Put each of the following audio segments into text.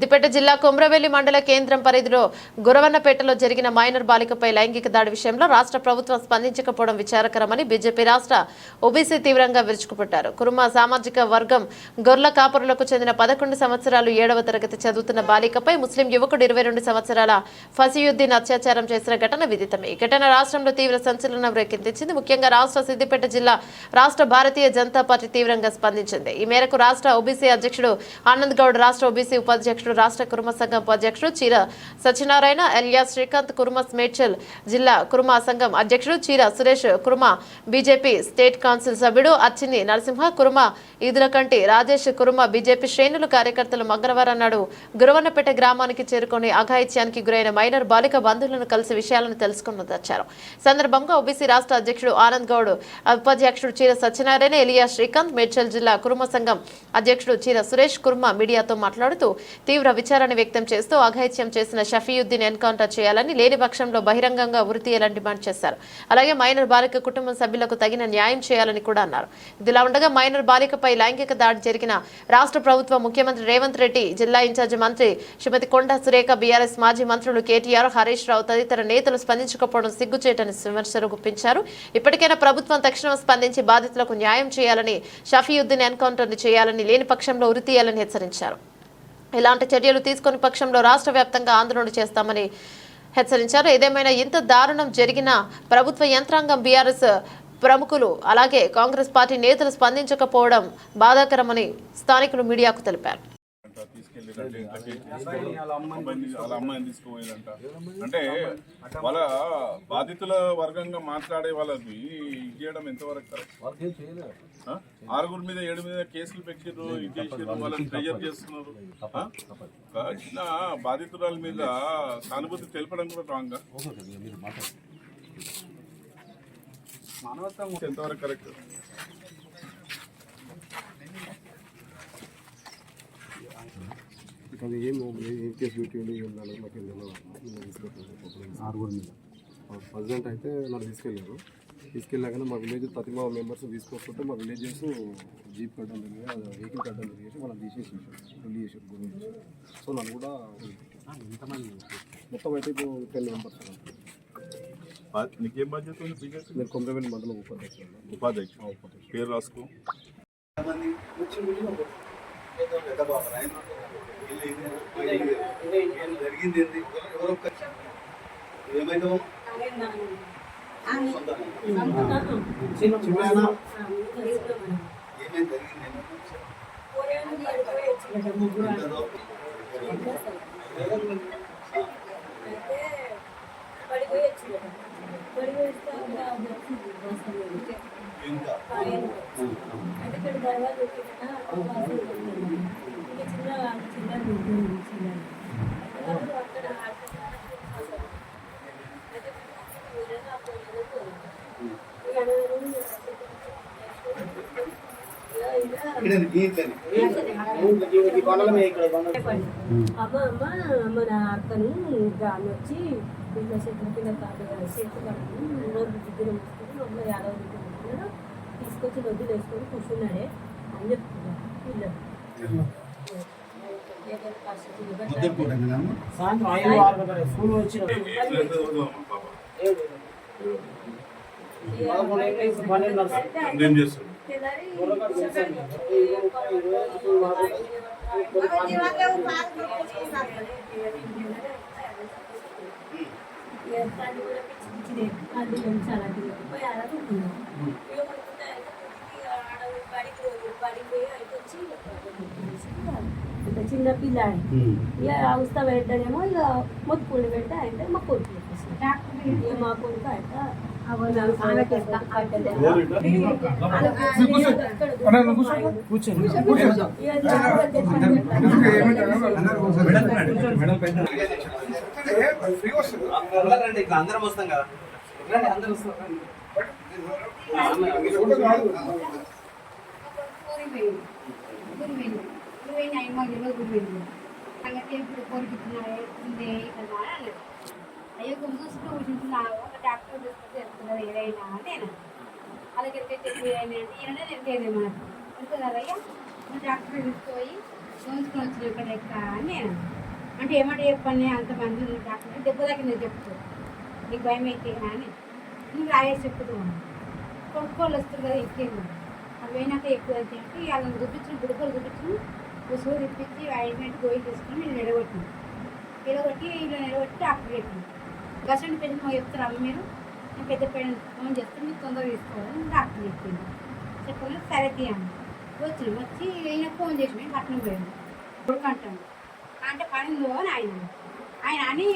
సిద్దిపేట జిల్లా కొమ్రవెల్లి మండల కేంద్రం పరిధిలో గురవన్నపేటలో జరిగిన మైనర్ బాలికపై లైంగిక దాడి విషయంలో రాష్ట్ర ప్రభుత్వం స్పందించకపోవడం విచారకరమని బీజేపీ రాష్ట్ర ఓబీసీ తీవ్రంగా విరుచుకుపట్టారు. కురుమ సామాజిక వర్గం గొర్ల కాపురులకు చెందిన పదకొండు సంవత్సరాలు ఏడవ తరగతి చదువుతున్న బాలికపై ముస్లిం యువకుడు ఇరవై రెండు సంవత్సరాల ఫసియుద్దీన్ అత్యాచారం చేసిన ఘటన విదితమే. ఈ ఘటన రాష్ట్రంలో తీవ్ర సంచలనం రేకెత్తించింది. ముఖ్యంగా రాష్ట్ర సిద్దిపేట జిల్లా రాష్ట్ర భారతీయ జనతా పార్టీ తీవ్రంగా స్పందించింది. ఈ మేరకు రాష్ట్ర ఓబీసీ అధ్యక్షుడు ఆనంద్ గౌడ్ రాష్ట్ర ఓబీసీ ఉపాధ్యక్షుడు రాష్ట్ర కుర్మ సంఘం ఉపాధ్యక్షుడు చీర సత్యనారాయణ ఎల్యా శ్రీకాంత్ కుర్మస్ మేడ్చల్ జిల్లా కుర్మా సంఘం అధ్యక్షుడు Cheera Suresh Kurma BJP state council సభ్యుడు అచ్చిని నరసింహ కుర్మ ఈదులకంటి రాజేష్ కుర్మ బీజేపీ శ్రేణులు కార్యకర్తలు మంగళవారం నాడు గురవన్నపేట గ్రామానికి చేరుకుని అఘాయిత్యానికి గురైన మైనర్ బాలిక బంధువులను కలిసి విషయాలను తెలుసుకుని వచ్చారు. సందర్భంగా ఓబీసీ రాష్ట్ర అధ్యక్షుడు ఆనంద్ గౌడ్ ఉపాధ్యక్షుడు చీర సత్యనారాయణ ఎలియా శ్రీకాంత్ మేడ్చల్ జిల్లా కుర్మ సంఘం అధ్యక్షుడు చీర సురేష్ కుర్మ మీడియాతో మాట్లాడుతూ తీవ్ర విచారణ వ్యక్తం చేస్తూ అఘాయిత్యం చేసిన షఫీయుద్దీన్ ఎన్కౌంటర్ చేయాలని లేని పక్షంలో బహిరంగంగా ఉరి తీయాలని డిమాండ్ చేశారు. అలాగే మైనర్ బాలిక కుటుంబం సభ్యులకు తగిన న్యాయం చేయాలని కూడా అన్నారు. ఇదిలా ఉండగా మైనర్ బాలికపై లైంగిక దాడి జరిగిన రాష్ట్ర ప్రభుత్వ ముఖ్యమంత్రి రేవంత్ రెడ్డి జిల్లా ఇన్ఛార్జి మంత్రి శ్రీమతి కొండ సురేఖ బీఆర్ఎస్ మాజీ మంత్రులు కేటీఆర్ హరీష్ రావు తదితర నేతలు స్పందించకపోవడం సిగ్గుచేటని విమర్శలు గుప్పించారు. ఇప్పటికైనా ప్రభుత్వం తక్షణం స్పందించి బాధితులకు న్యాయం చేయాలని షఫీయుద్దీన్ ఎన్కౌంటర్ చేయాలని లేని పక్షంలో ఉరి తీయాలని హెచ్చరించారు. ఇలాంటి చర్యలు తీసుకుని పక్షంలో రాష్ట్ర వ్యాప్తంగా ఆందోళన చేస్తామని హెచ్చరించారు. ఏదేమైనా ఇంత దారుణం జరిగినా ప్రభుత్వ యంత్రాంగం బీఆర్ఎస్ ప్రముఖులు అలాగే కాంగ్రెస్ పార్టీ నేతలు స్పందించకపోవడం బాధాకరమని స్థానికులు మీడియాకు తెలిపారు. ఇంట్లోకి అబ్బాయిని వాళ్ళ అమ్మాయిని తీసుకుపోయేదంట. అంటే వాళ్ళ బాధితుల వర్గంగా మాట్లాడే వాళ్ళది ఇది చేయడం ఎంతవరకు కరెక్ట్? ఆరుగురు మీద ఏడు మీద కేసులు పెట్టిర్రు ఇది చేసిర్రు వాళ్ళని ప్రెజర్ చేస్తున్నారు. చిన్న బాధితురాల మీద సానుభూతి తెలపడం కూడా రాంగ్ ఎంతవరకు కరెక్ట్ అది ఏం ఏం కేసు పెట్టిండు ఏం దాని మాకు ఏం తెలియదు ఆరుగురు మీద. ప్రజెంట్ అయితే నన్ను తీసుకెళ్ళారు. తీసుకెళ్ళాకనే మా విలేజ్ ప్రతి మా మెంబర్స్ తీసుకొస్తుంటే మా విలేజెస్ జీప్ కట్టడం జరిగింది వెహికల్ కట్టడం జరిగేసి వాళ్ళని తీసేసి పెళ్ళి చేసారు గురి చేశారు సో నన్ను కూడా ఎంతమంది మొత్తం అయితే ఇప్పుడు టెన్ మెంబర్స్ నీకేం బాధ్యత నేను కొమరవెల్లి మండలం ఉపాధ్యక్షుడు. ఉపాధ్యక్షుడు. పేరు రాసుకో. జరిగింది ఏంటి ఎవరో ఏమైందో? జరిగింది ఇంకా అమ్మ అమ్మ మన అక్కను గాని వచ్చి ఇట్లా చేతుల కింద చేతులు నోరు దగ్గర మా అమ్మ యాదవ దగ్గర తీసుకొచ్చి నొద్దులు వేసుకొని కూర్చున్నాడే. అని చెప్తున్నారు పిల్లలు. సాయంత్రం ఐదు ఆరు గంటల స్కూల్ వచ్చిన పదకొండు అయితే పన్నెండు నడుస్తుంది ఏం చేస్తాడు చిన్న పిల్లాడి ఇక ఉస్తా పెట్టడేమో ఇక మొత్తుకుండి పెడితే అయితే మా కొడుకు ఇక మా కొడుకు అయితే అందరం వస్తాం కదా అందరం వస్తాం సంగతి ఇప్పుడు కోరికిస్తున్నాయి ఉంది కదా అన్నది. అయ్యో కొంచెం చూస్తూ కూర్చుంటున్నాను ఒక డాక్టర్ చూసుకుంటే వెళ్తున్నారు ఏదైనా నేను అలాగే చెప్పి అయినా అంటే ఈయననే తెలిసేది మనకు. డాక్టర్ తీసుకుపోయి చూసుకొని వచ్చిన ఇక్కడ ఎక్క అని నేను అంటే ఏమంటే చెప్పండి అంతమంది ఉన్నారు డాక్టర్ దెబ్బ తగ్గింది చెప్తారు. నీకు భయం అయితే అని. నువ్వు రాయేసి చెప్పుతూ కొడుకోళ్ళు వస్తారు కదా ఎక్కేది అవి ఎక్కువ అంటే వాళ్ళని చూపించిన బుడుకోలు చూపించిన ఉసుగు తిప్పించి ఆయింట్మెంట్ గోయి తీసుకుని నేను నిలగొట్టిన నిలగొట్టి ఇలా నిలగొట్టి డాక్టర్ చెప్పింది గసండి పెద్ద చెప్తారు అమ్మ మీరు? నేను పెద్ద పెద్ద ఫోన్ చేస్తే మీరు తొందరగా తీసుకోవాలని డాక్టర్ చెప్పింది. చెప్పగానే సరే తీయండి వచ్చి వచ్చి ఈయన ఫోన్ చేసి మేము పట్టణం పోయాను. కొడుకు అంటాను అంటే పనిందో అని ఆయన ఆయన అని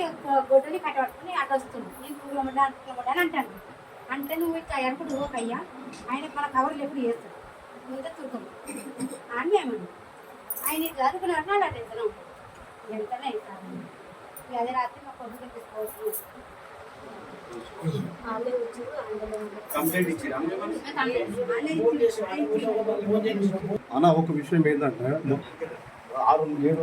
గొడ్డుని కట్టబట్టుకుని అటు వస్తుంది నేను కూలమడ్డా కూలమడ్డా అని అంటాను అంటే నువ్వు ఇట్లా ఎనుకుంటు ఆయన మన కవర్లు ఎప్పుడు చేస్తాడు. ముందే చూద్దాం అని మేము ఆయన చదువుకున్నాడు నాడు అటు వెళ్తున్నాం వెళ్తానే అవుతాను అదే రాత్రి మా కొడుకు వాళ్ళే ఇచ్చారు? అన్న ఒక విషయం ఏంటంటే ఆరు ఏడు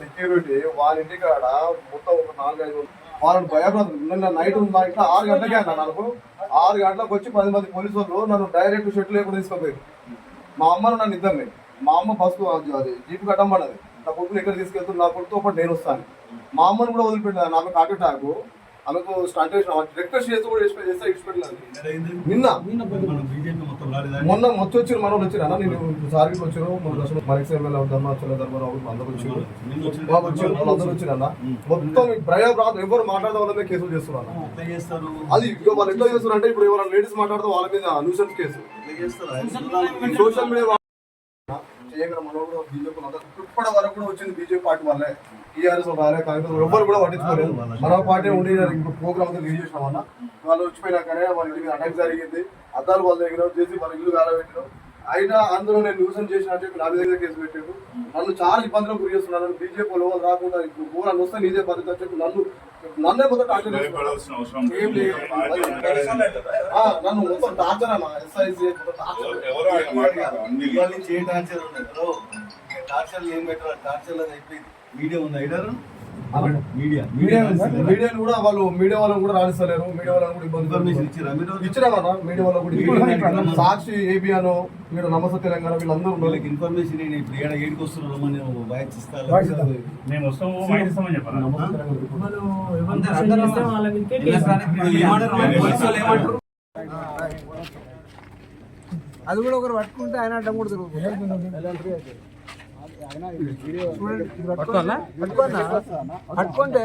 సెక్యూరిటీ వాళ్ళ ఇంటి కాడ మొత్తం ఒక నాలుగైదు వాళ్ళని భయపడదు. నిన్న నైట్ మా ఇంట్లో ఆరు గంటలకే అన్న నాకు. ఆరు గంటలకు వచ్చి పది మంది పోలీసు వాళ్ళు నన్ను డైరెక్ట్ షెడ్ లేకుండా తీసుకుపోయారు. మా అమ్మను నన్ను ఇద్దరిని. మా అమ్మ బస్సు అది జీప్ కట్టంబడది నా కొడుకుని ఎక్కడ తీసుకెళ్తుంది నా కొడుకుతో పాటు నేను వస్తాను. మా అమ్మను కూడా వదిలిపెట్టాను ఆమెకు హార్ట్ అటాక్. ఆమెకు స్టార్ట్ చేసిన రిక్వెస్ట్ చేసి కూడా చేసి చేస్తే ఇచ్చిపెట్టలేదు. నిన్న. మనం బీజేపీ మొత్తం రాలేదా మొన్న మొత్తం వచ్చారు మన వాళ్ళు వచ్చారు. అన్న నేను సార్కి వచ్చారు మన దర్శనం మనకి ధర్మాచల ధర్మరావు అందరూ వచ్చారు. బాబు వచ్చారు వాళ్ళందరూ వచ్చారు అన్న. మొత్తం భయ ప్రాంతం ఎవరు మాట్లాడడం వల్ల మేము కేసులు చేస్తున్నారు అది వాళ్ళు ఎట్లా చేస్తున్నారు అంటే ఇప్పుడు ఎవరైనా లేడీస్ మాట్లాడితే వాళ్ళ మీద న్యూసెన్స్ కేసు. సోషల్ మీడియా చేయగల మనోడు కూడా బీజేపీ ఇప్పటి వరకు కూడా వచ్చింది బీజేపీ పార్టీ వల్లే. టీఆర్ఎస్ రాలే కాంగ్రెస్ ఎవరు కూడా పట్టించుకోలేదు. మన పార్టీ ఉండి ఇంకో ప్రోగ్రామ్ అంతా రిలీజ్ చేసినాం అన్న వాళ్ళు వచ్చిపోయినాకనే వాళ్ళ ఇంటికి అటాక్ జరిగింది. అద్దాలు వాళ్ళ దగ్గర చేసి వాళ్ళ ఇల్లు కాలబెట్టినాం అయినా అందులో నేను న్యూసెన్స్ చేసిన అని చెప్పి నా దగ్గర కేసు పెట్టాడు నన్ను చాలా ఇబ్బందులకు గురి చేస్తున్నాను బీజేపీ వాళ్ళు రాకుండా ఇప్పుడు ఊరని వస్తే నీదే పద్ధతి అని చెప్పి నన్ను నన్నే మొత్తం టార్చర్ చేస్తున్నారు. నన్ను మొత్తం టార్చర్ అన్న ఎస్ఐసి టార్చర్ టార్చర్ ఏం పెట్టారు? టార్చర్ అది అయిపోయింది. మీడియా ఉంది ఐడర్ మీడియాను కూడా వాళ్ళు మీడియా వాళ్ళని కూడా రాణిస్తలేరు మీడియా వాళ్ళని కూడా ఇబ్బంది ఇచ్చినామన్నా మీడియా కూడా ఇచ్చినాం. సాక్షి ఏబియాను మీరు నమస్తే తెలంగాణ వీళ్ళందరూ ఉన్నారు. వాళ్ళకి ఇన్ఫర్మేషన్ నేను ఏడికి వాయిస్ ఇస్తాను వస్తాము వాళ్ళ. వాళ్ళు. అది కూడా ఒకరు పట్టుకుంటే ఆయన అడ్డం కూడా పట్టుకోనా పట్టుకోనా? పట్టుకుంటే